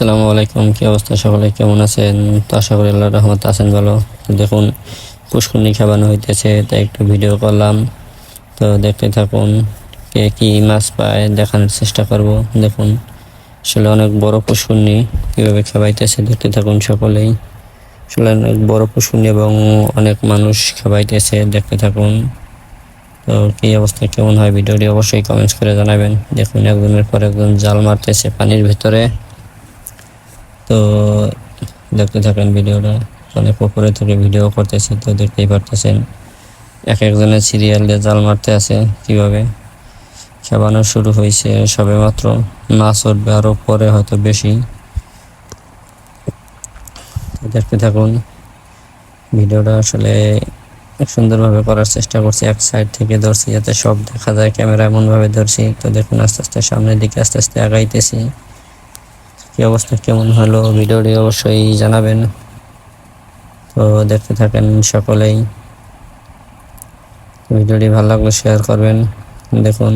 আসসালামু আলাইকুম, কি অবস্থা সকলে? কেমন আছেন? তো আশা করি আল্লাহ রহমত আছেন ভালো। দেখুন, পুষ্করণী খাবানো হইতেছে, তাই একটু ভিডিও করলাম। তো দেখতে থাকুন, কে কি মাছ পায়, দেখানোর চেষ্টা করব। দেখুন, আসলে অনেক বড় পুষ্করণী কীভাবে খাবাইতেছে, দেখতে থাকুন সকলেই। আসলে অনেক বড় পুষ্করণী এবং অনেক মানুষ খাবাইতেছে, দেখতে থাকুন। তো কি অবস্থা, কেমন হয় ভিডিওটি অবশ্যই কমেন্টস করে জানাবেন। দেখুন একজনের পর একজন জাল মারতেছে পানির ভেতরে। তো দেখতে থাকেন ভিডিওটা। অনেক উপরে থেকে ভিডিও করতেছে, তো দেখতেই পারতেছেন। এক একজনের সিরিয়াল দিয়ে জাল মারতে আছে কীভাবে। খাবানো শুরু হয়েছে সবে মাত্র মাছ উঠবে আরও পরে হয়তো বেশি। দেখতে থাকুন, ভিডিওটা আসলে সুন্দরভাবে করার চেষ্টা করছি। এক সাইড থেকে ধরছি যাতে সব দেখা যায়, ক্যামেরা এমনভাবে ধরছি। তো দেখুন আস্তে আস্তে সামনের দিকে আস্তে আস্তে আগাইতেছি। কি অবস্থা, কেমন হলো ভিডিওটি অবশ্যই জানাবেন। তো দেখতে থাকেন সকলেই। ভিডিওটি ভালো লাগলে শেয়ার করবেন। দেখুন,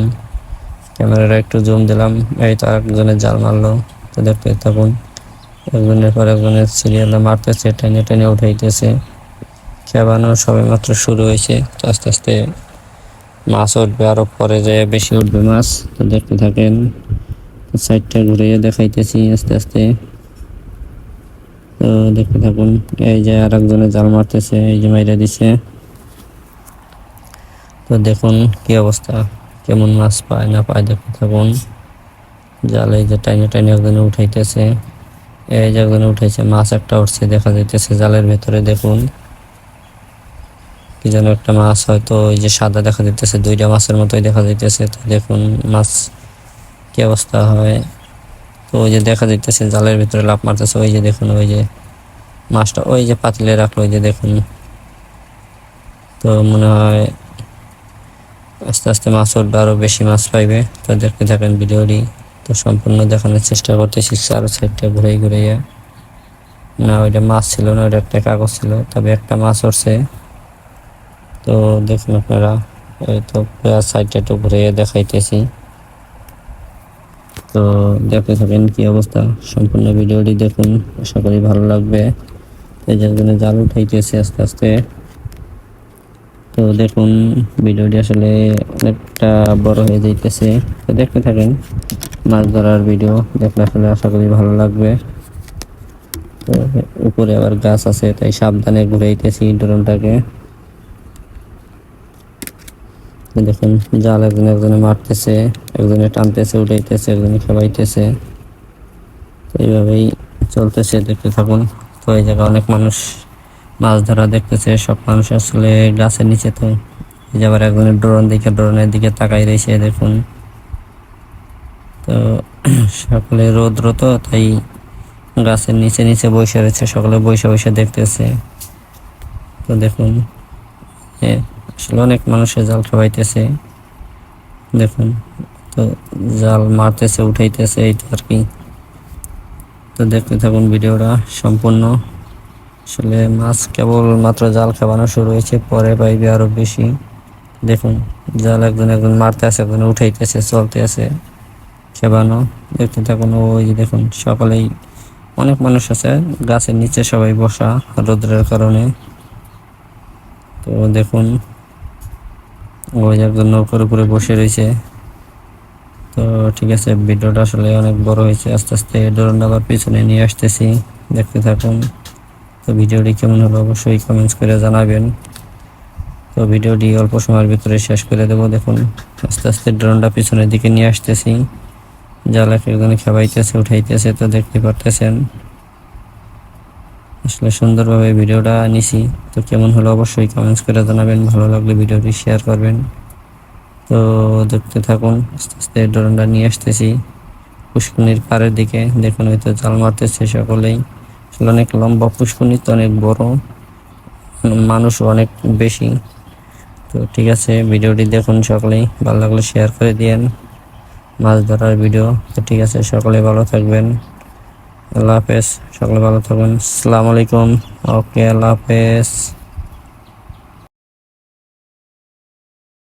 ক্যামেরাটা একটু জুম দিলাম, এই তো আরেকজনের জাল মারলো। তো দেখতে থাকুন, একজনের পর একজনের সিরিয়ালে মারতেছে, টেনে টেনে উঠাইতেছে। খেবানো সবে মাত্র শুরু হয়েছে, তো আস্তে আস্তে মাছ উঠবে, আরও পরে যায় বেশি উঠবে মাছ। তো দেখতে থাকেন সাইডটা ঘুরে দেখাইতেছি আস্তে আস্তে। তো দেখতে থাকুন, এই যে আর একজনে জাল মারতেছে, এই যে মাইরা দিছে। তো দেখুন কি অবস্থা, কেমন মাছ পায় না পায় দেখতে থাকুন। জাল এই যে টাইনে টাইনে একজনে উঠাইতেছে, এই যে একজনে উঠাইছে, মাছ একটা উঠছে, দেখা যাইতেছে জালের ভেতরে, দেখুন। কি যেন একটা মাছ হয়তো ওই যে সাদা দেখা যাইতেছে, দুইটা মাছের মতোই দেখা যাইতেছে, তো দেখুন মাছ কি অবস্থা হয়? তো ওই যে দেখা যাইতেছে, জালের ভিতরে লাভ মারতেছে, ওই যে দেখুন, ওই যে মাছটা, ওই যে পাতিলে রাখল, ওই যে দেখুন। তো মনে হয় আস্তে আস্তে মাছ উঠবে আরও বেশি মাছ পাইবে। তো দেখতে থাকেন ভিডিওটি। তো সম্পূর্ণ দেখানোর চেষ্টা করতেছি, চারো সাইডটা ঘুরে ঘুরে না, ওইটা মাছ ছিল না, ওইটা একটা কাগজ ছিল, তবে একটা মাছ উঠছে। তো দেখুন আপনারা এই তো সাইডটা একটু ঘুরে দেখাইতেছি। তো দেখতে থাকেন কি অবস্থা। সম্পূর্ণ ভিডিওটি দেখুন, আশা করি ভালো লাগবে। এই জন্য জাল উঠাইতেছে আস্তে আস্তে। তো দেখুন, ভিডিওটি আসলে অনেকটা বড় হয়ে যাইতেছে। তো দেখতে থাকেন, মাছ ধরার ভিডিও দেখলে আসলে আশা করি ভালো লাগবে। উপরে আবার গাছ আছে, তাই সাবধানে ঘুরাইতেছি ড্রোনটাকে। দেখুন, জাল একজন একজনে মারতেছে, একজনে টানতেছে, উঠাইতেছে, একজনে খেবাইতেছে তো এইভাবেই চলতেছে, দেখতে থাকুন। তো এই জায়গায় অনেক মানুষ মাছ ধরা দেখতেছে, সব মানুষ আসলে গাছের নিচে তো। এই যে আবার একজনের ড্রোন দিকে ড্রোনের দিকে তাকাই রয়েছে, দেখুন। তো সকলে রৌদ্র তো, তাই গাছের নিচে নিচে বসে রয়েছে, সকলে বসে বসে দেখতেছে। তো দেখুন আসলে অনেক মানুষের জাল খাওয়াইতেছে দেখুন, তো জাল মারতেছে, উঠাইতেছে এই তো আর কি। তো দেখতে থাকুন ভিডিওটা সম্পূর্ণ। আসলে মাছ কেবল মাত্র জাল খাওয়ানো শুরু হয়েছে, পরে পাইবে আরও বেশি। দেখুন, জাল একজন একজন মারতে আছে একজন উঠাইতেছে চলতে আছে খেবানো। দেখতে থাকুন, ওই দেখুন, সকালেই অনেক মানুষ আছে, গাছের নিচে সবাই বসা রোদ্রের কারণে। তো দেখুন ওই একজন নৌকার উপরে বসে রয়েছে। তো ঠিক আছে, ভিডিওটা আসলে অনেক বড় হয়েছে। আস্তে আস্তে ড্রোন আবার পিছনে নিয়ে আসতেছি, দেখতে থাকুন। তো ভিডিওটি কেমন হলো অবশ্যই কমেন্টস করে জানাবেন। তো ভিডিওটি অল্প সময়ের ভিতরে শেষ করে দেবো, দেখুন। আস্তে আস্তে ড্রোনটা পিছনের দিকে নিয়ে আসতেছি। জাল এক একজনে খেবাইতেছে উঠাইতেছে, তো দেখতে পারতেছেন। আসলে সুন্দরভাবে ভিডিওটা নিছি। তো কেমন হলো অবশ্যই কমেন্টস করে জানাবেন। ভালো লাগলে ভিডিওটি শেয়ার করবেন। তো দেখতে থাকুন, আস্তে আস্তে ড্রোনটা নিয়ে আসতেছি। পুষ্কনির পাড়ের দিকে, দেখুন হয়তো জাল মারতেছে সকলেই। আসলে অনেক লম্বা পুষ্কনি তো অনেক বড় মানুষও অনেক বেশি। তো ঠিক আছে, ভিডিওটি দেখুন সকলেই। ভালো লাগলে শেয়ার করে দিয়েন। মাছ ধরার ভিডিও। তো ঠিক আছে, সকলে ভালো থাকবেন। আল্লাহ হাফেজ সকলে ভালো থাকুন আসসালামু আলাইকুম। ওকে আল্লাহ হাফেজ।